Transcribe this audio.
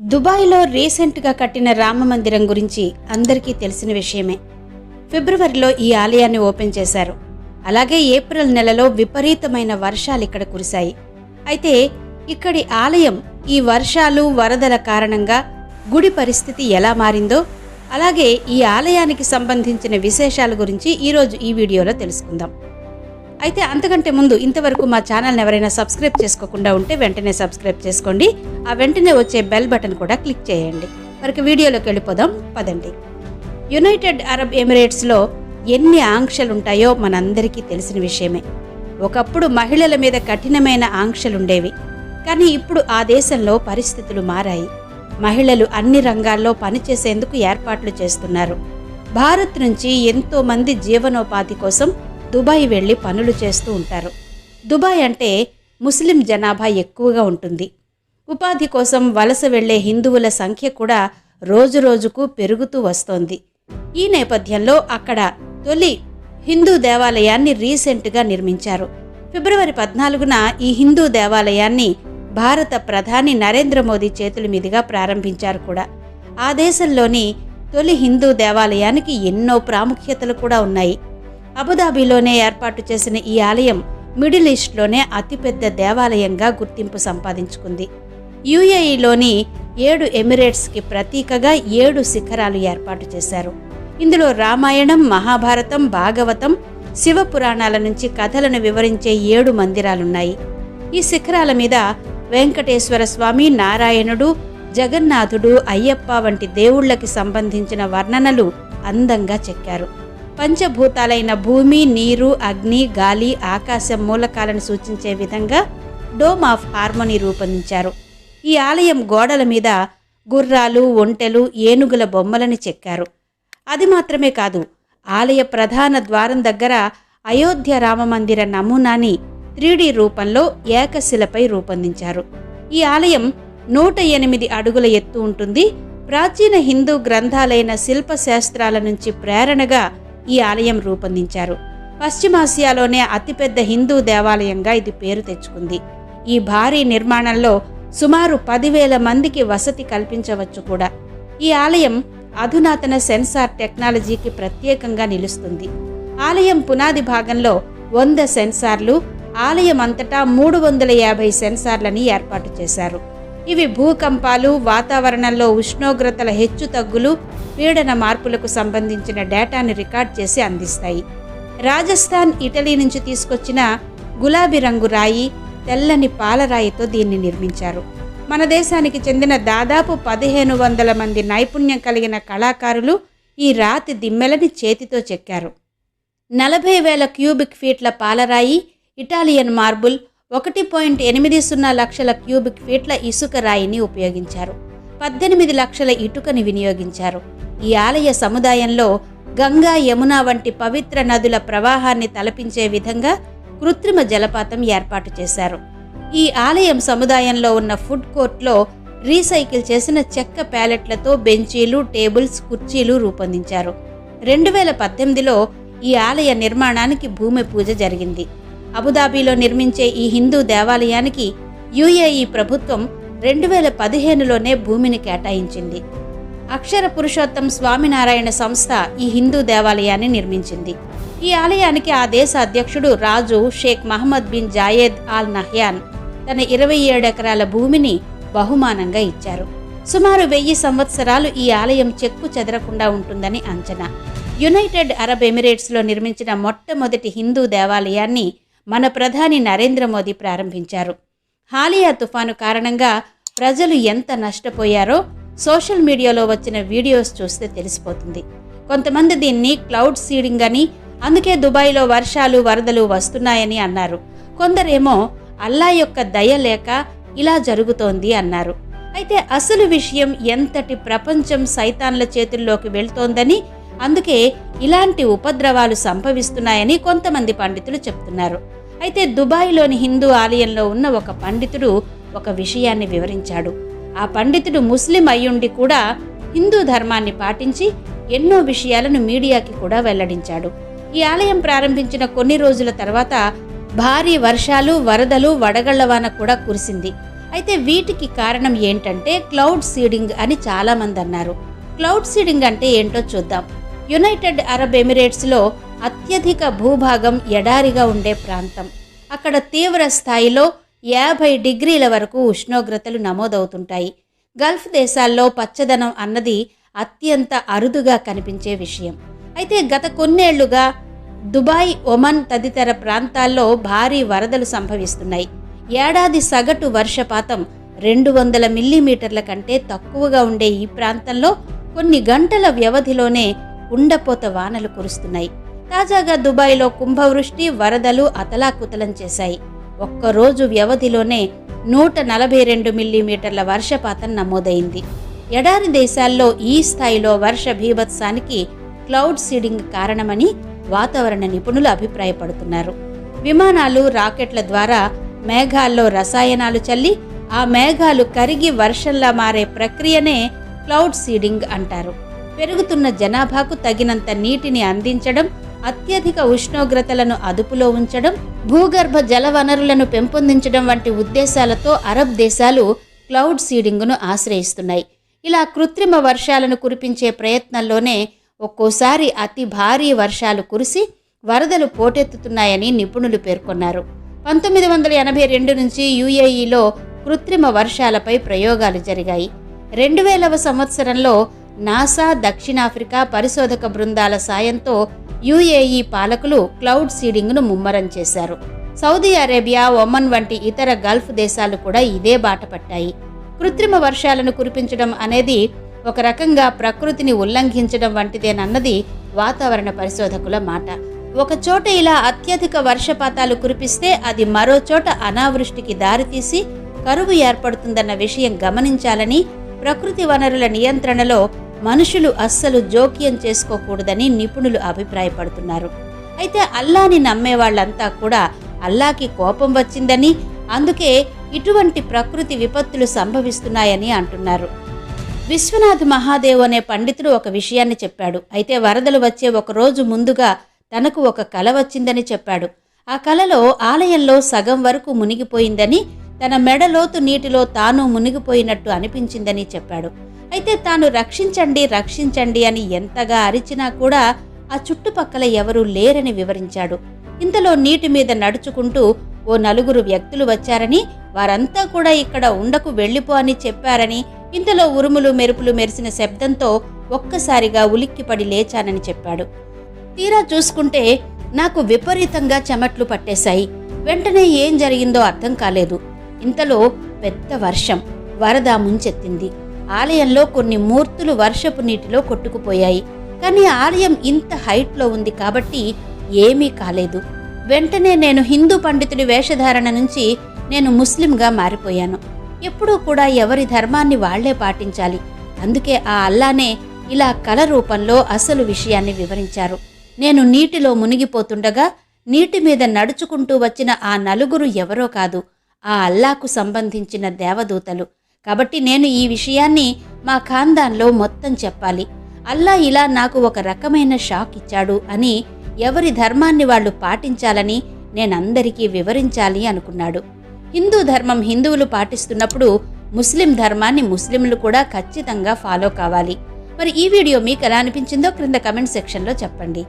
దుబాయ్లో రీసెంట్గా కట్టిన రామ మందిరం గురించి అందరికీ తెలిసిన విషయమే. ఫిబ్రవరిలో ఈ ఆలయాన్ని ఓపెన్ చేశారు. అలాగే ఏప్రిల్ నెలలో విపరీతమైన వర్షాలు ఇక్కడ కురిశాయి. అయితే ఇక్కడి ఆలయం ఈ వర్షాలు వరదల కారణంగా గుడి పరిస్థితి ఎలా మారిందో అలాగే ఈ ఆలయానికి సంబంధించిన విశేషాల గురించి ఈరోజు ఈ వీడియోలో తెలుసుకుందాం. అయితే అంతకంటే ముందు ఇంతవరకు మా ఛానల్ని ఎవరైనా సబ్స్క్రైబ్ చేసుకోకుండా ఉంటే వెంటనే సబ్స్క్రైబ్ చేసుకోండి. ఆ వెంటనే వచ్చే బెల్ బటన్ కూడా క్లిక్ చేయండి. మరికి వీడియోలోకి వెళ్ళిపోదాం. పదండి. యునైటెడ్ అరబ్ ఎమిరేట్స్లో ఎన్ని ఆంక్షలుంటాయో మనందరికీ తెలిసిన విషయమే. ఒకప్పుడు మహిళల మీద కఠినమైన ఆంక్షలుండేవి. కానీ ఇప్పుడు ఆ దేశంలో పరిస్థితులు మారాయి. మహిళలు అన్ని రంగాల్లో పనిచేసేందుకు ఏర్పాట్లు చేస్తున్నారు. భారత్ నుంచి ఎంతోమంది జీవనోపాధి కోసం దుబాయ్ వెళ్ళి పనులు చేస్తూ ఉంటారు. దుబాయ్ అంటే ముస్లిం జనాభా ఎక్కువగా ఉంటుంది. ఉపాధి కోసం వలస వెళ్ళే హిందువుల సంఖ్య కూడా రోజురోజుకు పెరుగుతూ వస్తోంది. ఈ నేపథ్యంలో అక్కడ తొలి హిందూ దేవాలయాన్ని రీసెంట్గా నిర్మించారు. ఫిబ్రవరి పద్నాలుగున ఈ హిందూ దేవాలయాన్ని భారత ప్రధాని నరేంద్ర మోదీ చేతుల మీదుగా ప్రారంభించారు కూడా. ఆ దేశంలోని తొలి హిందూ దేవాలయానికి ఎన్నో ప్రాముఖ్యతలు కూడా ఉన్నాయి. అబుదాబిలోనే ఏర్పాటు చేసిన ఈ ఆలయం మిడిల్ ఈస్ట్లోనే అతిపెద్ద దేవాలయంగా గుర్తింపు సంపాదించుకుంది. యుఏఈలోని ఏడు ఎమిరేట్స్కి ప్రతీకగా ఏడు శిఖరాలు ఏర్పాటు చేశారు. ఇందులో రామాయణం మహాభారతం భాగవతం శివపురాణాల నుంచి కథలను వివరించే ఏడు మందిరాలున్నాయి. ఈ శిఖరాల మీద వెంకటేశ్వర స్వామి నారాయణుడు జగన్నాథుడు అయ్యప్ప వంటి దేవుళ్ళకి సంబంధించిన వర్ణనలు అందంగా చెక్కారు. పంచభూతాలైన భూమి నీరు అగ్ని గాలి ఆకాశం మూలకాలను సూచించే విధంగా డోమ్ ఆఫ్ హార్మోనీ రూపొందించారు. ఈ ఆలయం గోడల మీద గుర్రాలు ఒంటెలు ఏనుగుల బొమ్మలని చెక్కారు. అది మాత్రమే కాదు ఆలయ ప్రధాన ద్వారం దగ్గర అయోధ్య రామమందిర నమూనాని త్రీడీ రూపంలో ఏకశిలపై రూపొందించారు. ఈ ఆలయం నూట ఎనిమిది అడుగుల ఎత్తు ఉంటుంది. ప్రాచీన హిందూ గ్రంథాలైన శిల్పశాస్త్రాల నుంచి ప్రేరణగా ఈ ఆలయం రూపొందించారు. పశ్చిమాసియాలోనే అతిపెద్ద హిందూ దేవాలయంగా ఇది పేరు తెచ్చుకుంది. ఈ భారీ నిర్మాణంలో సుమారు పదివేల మందికి వసతి కల్పించవచ్చు కూడా. ఈ ఆలయం అధునాతన సెన్సార్ టెక్నాలజీకి ప్రత్యేకంగా నిలుస్తుంది. ఆలయం పునాది భాగంలో వంద సెన్సార్లు ఆలయం అంతటా మూడు వందల యాభై సెన్సార్లని ఏర్పాటు చేశారు. ఇవి భూకంపాలు వాతావరణంలో ఉష్ణోగ్రతల హెచ్చు తగ్గులు పీడన మార్పులకు సంబంధించిన డేటాని రికార్డ్ చేసి అందిస్తాయి. రాజస్థాన్ ఇటలీ నుంచి తీసుకొచ్చిన గులాబీ రంగు రాయి తెల్లని పాలరాయితో దీన్ని నిర్మించారు. మన దేశానికి చెందిన దాదాపు పదిహేను వందల మంది నైపుణ్యం కలిగిన కళాకారులు ఈ రాతి దిమ్మెలని చేతితో చెక్కారు. నలభై వేల క్యూబిక్ ఫీట్ల పాలరాయి ఇటాలియన్ మార్బుల్ ఒకటి పాయింట్ ఎనిమిది సున్నా లక్షల క్యూబిక్ ఫీట్ల ఇసుక రాయిని ఉపయోగించారు. పద్దెనిమిది లక్షల ఇటుకని వినియోగించారు. ఈ ఆలయ సముదాయంలో గంగా యమున వంటి పవిత్ర నదుల ప్రవాహాన్ని తలపించే విధంగా కృత్రిమ జలపాతం ఏర్పాటు చేశారు. ఈ ఆలయం సముదాయంలో ఉన్న ఫుడ్ కోర్ట్లో రీసైకిల్ చేసిన చెక్క ప్యాలెట్లతో బెంచీలు టేబుల్స్ కుర్చీలు రూపొందించారు. రెండు వేల పద్దెనిమిదిలో ఈ ఆలయ నిర్మాణానికి భూమి పూజ జరిగింది. అబుదాబీలో నిర్మించే ఈ హిందూ దేవాలయానికి యుఏఈ ప్రభుత్వం రెండు వేల పదిహేనులోనే భూమిని కేటాయించింది. అక్షర పురుషోత్తం స్వామినారాయణ సంస్థ ఈ హిందూ దేవాలయాన్ని నిర్మించింది. ఈ ఆలయానికి ఆ దేశ అధ్యక్షుడు రాజు Sheikh Mohammed bin Zayed Al Nahyan తన ఇరవై ఏడు ఎకరాల భూమిని బహుమానంగా ఇచ్చారు. సుమారు వెయ్యి సంవత్సరాలు ఈ ఆలయం చెక్కు చెదరకుండా ఉంటుందని అంచనా. యునైటెడ్ అరబ్ ఎమిరేట్స్లో నిర్మించిన మొట్టమొదటి హిందూ దేవాలయాన్ని మన ప్రధాని నరేంద్ర మోదీ ప్రారంభించారు. హాలియా తుఫాను కారణంగా ప్రజలు ఎంత నష్టపోయారో సోషల్ మీడియాలో వచ్చిన వీడియోస్ చూస్తే తెలిసిపోతుంది. కొంతమంది దీన్ని క్లౌడ్ సీడింగ్ అని అందుకే దుబాయ్లో వర్షాలు వరదలు వస్తున్నాయని అన్నారు. కొందరేమో అల్లా యొక్క దయ లేక ఇలా జరుగుతోంది అన్నారు. అయితే అసలు విషయం ఎంతటి ప్రపంచం సైతాన్ల చేతుల్లోకి వెళ్తోందని అందుకే ఇలాంటి ఉపద్రవాలు సంభవిస్తున్నాయని కొంతమంది పండితులు చెప్తున్నారు. అయితే దుబాయ్లోని హిందూ ఆలయంలో ఉన్న ఒక పండితుడు ఒక విషయాన్ని వివరించాడు. ఆ పండితుడు ముస్లిం అయ్యుండి కూడా హిందూ ధర్మాన్ని పాటించి ఎన్నో విషయాలను మీడియాకి కూడా వెల్లడించాడు. ఈ ఆలయం ప్రారంభించిన కొన్ని రోజుల తర్వాత భారీ వర్షాలు వరదలు వడగళ్ళ వాన కూడా కురిసింది. అయితే వీటికి కారణం ఏంటంటే క్లౌడ్ సీడింగ్ అని చాలామంది అన్నారు. క్లౌడ్ సీడింగ్ అంటే ఏంటో చూద్దాం. యునైటెడ్ అరబ్ ఎమిరేట్స్లో అత్యధిక భూభాగం ఎడారిగా ఉండే ప్రాంతం. అక్కడ తీవ్ర స్థాయిలో యాభై డిగ్రీల వరకు ఉష్ణోగ్రతలు నమోదవుతుంటాయి. గల్ఫ్ దేశాల్లో పచ్చదనం అన్నది అత్యంత అరుదుగా కనిపించే విషయం. అయితే గత కొన్నేళ్ళుగా దుబాయ్ ఒమన్ తదితర ప్రాంతాల్లో భారీ వరదలు సంభవిస్తున్నాయి. ఏడాది సగటు వర్షపాతం రెండు వందల మిల్లీమీటర్ల కంటే తక్కువగా ఉండే ఈ ప్రాంతంలో కొన్ని గంటల వ్యవధిలోనే కుండపోత వానలు కురుస్తున్నాయి. తాజాగా దుబాయ్లో కుంభవృష్టి వరదలు అతలాకుతలం చేశాయి. ఒక్కరోజు వ్యవధిలోనే నూట నలభై రెండు మిల్లీమీటర్ల వర్షపాతం నమోదైంది. ఎడారి దేశాల్లో ఈ స్థాయిలో వర్ష భీభత్సానికి క్లౌడ్ సీడింగ్ కారణమని వాతావరణ నిపుణులు అభిప్రాయపడుతున్నారు. విమానాలు రాకెట్ల ద్వారా మేఘాల్లో రసాయనాలు చల్లి ఆ మేఘాలు కరిగి వర్షంలా మారే ప్రక్రియనే క్లౌడ్ సీడింగ్ అంటారు. పెరుగుతున్న జనాభాకు తగినంత నీటిని అందించడం అత్యధిక ఉష్ణోగ్రతలను అదుపులో ఉంచడం భూగర్భ జల వనరులను పెంపొందించడం వంటి ఉద్దేశాలతో అరబ్ దేశాలు క్లౌడ్ సీడింగ్ను ఆశ్రయిస్తున్నాయి. ఇలా కృత్రిమ వర్షాలను కురిపించే ప్రయత్నంలోనే ఒక్కోసారి అతి భారీ వర్షాలు కురిసి వరదలు పోటెత్తుతున్నాయని నిపుణులు పేర్కొన్నారు. పంతొమ్మిది వందల ఎనభై రెండు నుంచి యుఏఈలో కృత్రిమ వర్షాలపై ప్రయోగాలు జరిగాయి. రెండు వేలవ సంవత్సరంలో నాసా దక్షిణాఫ్రికా పరిశోధక బృందాల సాయంతో యుఏఈ పాలకులు క్లౌడ్ సీడింగ్ను ముమ్మరం చేశారు. సౌదీ అరేబియా ఒమన్ వంటి ఇతర గల్ఫ్ దేశాలు కూడా ఇదే బాట పట్టాయి. కృత్రిమ వర్షాలను కురిపించడం అనేది ఒక రకంగా ప్రకృతిని ఉల్లంఘించడం వంటిదేనన్నది వాతావరణ పరిశోధకుల మాట. ఒక చోట ఇలా అత్యధిక వర్షపాతాలు కురిపిస్తే అది మరో చోట అనావృష్టికి దారితీసి కరువు ఏర్పడుతుందన్న విషయం గమనించాలని ప్రకృతి వనరుల నియంత్రణలో మనుషులు అస్సలు జోక్యం చేసుకోకూడదని నిపుణులు అభిప్రాయపడుతున్నారు. అయితే అల్లాని నమ్మే వాళ్ళంతా కూడా అల్లాకి కోపం వచ్చిందని అందుకే ఇటువంటి ప్రకృతి విపత్తులు సంభవిస్తున్నాయని అంటున్నారు. విశ్వనాథ్ మహాదేవ్ అనే పండితుడు ఒక విషయాన్ని చెప్పాడు. అయితే వరదలు వచ్చే ఒక రోజు ముందుగా తనకు ఒక కల వచ్చిందని చెప్పాడు. ఆ కలలో ఆలయంలో సగం వరకు మునిగిపోయిందని తన మెడలోతు నీటిలో తాను మునిగిపోయినట్టు అనిపించిందని చెప్పాడు. అయితే తాను రక్షించండి రక్షించండి అని ఎంతగా అరిచినా కూడా ఆ చుట్టుపక్కల ఎవరూ లేరని వివరించాడు. ఇంతలో నీటి మీద నడుచుకుంటూ ఓ నలుగురు వ్యక్తులు వచ్చారని వారంతా కూడా ఇక్కడ ఉండకు వెళ్ళిపో అని చెప్పారని ఇంతలో ఉరుములు మెరుపులు మెరిసిన శబ్దంతో ఒక్కసారిగా ఉలిక్కిపడి లేచానని చెప్పాడు. తీరా చూసుకుంటే నాకు విపరీతంగా చెమట్లు పట్టేశాయి. వెంటనే ఏం జరిగిందో అర్థం కాలేదు. ఇంతలో పెద్ద వర్షం వరద ముంచెత్తింది. ఆలయంలో కొన్ని మూర్తులు వర్షపు నీటిలో కొట్టుకుపోయాయి. కానీ ఆలయం ఇంత హైట్లో ఉంది కాబట్టి ఏమీ కాలేదు. వెంటనే నేను హిందూ పండితుడి వేషధారణ నుంచి నేను ముస్లింగా మారిపోయాను. ఎప్పుడూ కూడా ఎవరి ధర్మాన్ని వాళ్ళే పాటించాలి. అందుకే ఆ అల్లానే ఇలా కల రూపంలో అసలు విషయాన్ని వివరించారు. నేను నీటిలో మునిగిపోతుండగా నీటి మీద నడుచుకుంటూ వచ్చిన ఆ నలుగురు ఎవరో కాదు ఆ అల్లాకు సంబంధించిన దేవదూతలు. కాబట్టి నేను ఈ విషయాన్ని మా ఖాందాన్లో మొత్తం చెప్పాలి. అల్లా ఇలా నాకు ఒక రకమైన షాక్ ఇచ్చాడు అని ఎవరి ధర్మాన్ని వాళ్ళు పాటించాలని నేనందరికీ వివరించాలి అనుకున్నాడు. హిందూ ధర్మం హిందువులు పాటిస్తున్నప్పుడు ముస్లిం ధర్మాన్ని ముస్లింలు కూడా ఖచ్చితంగా ఫాలో కావాలి. మరి ఈ వీడియో మీకు ఎలా అనిపించిందో క్రింద కమెంట్ సెక్షన్లో చెప్పండి.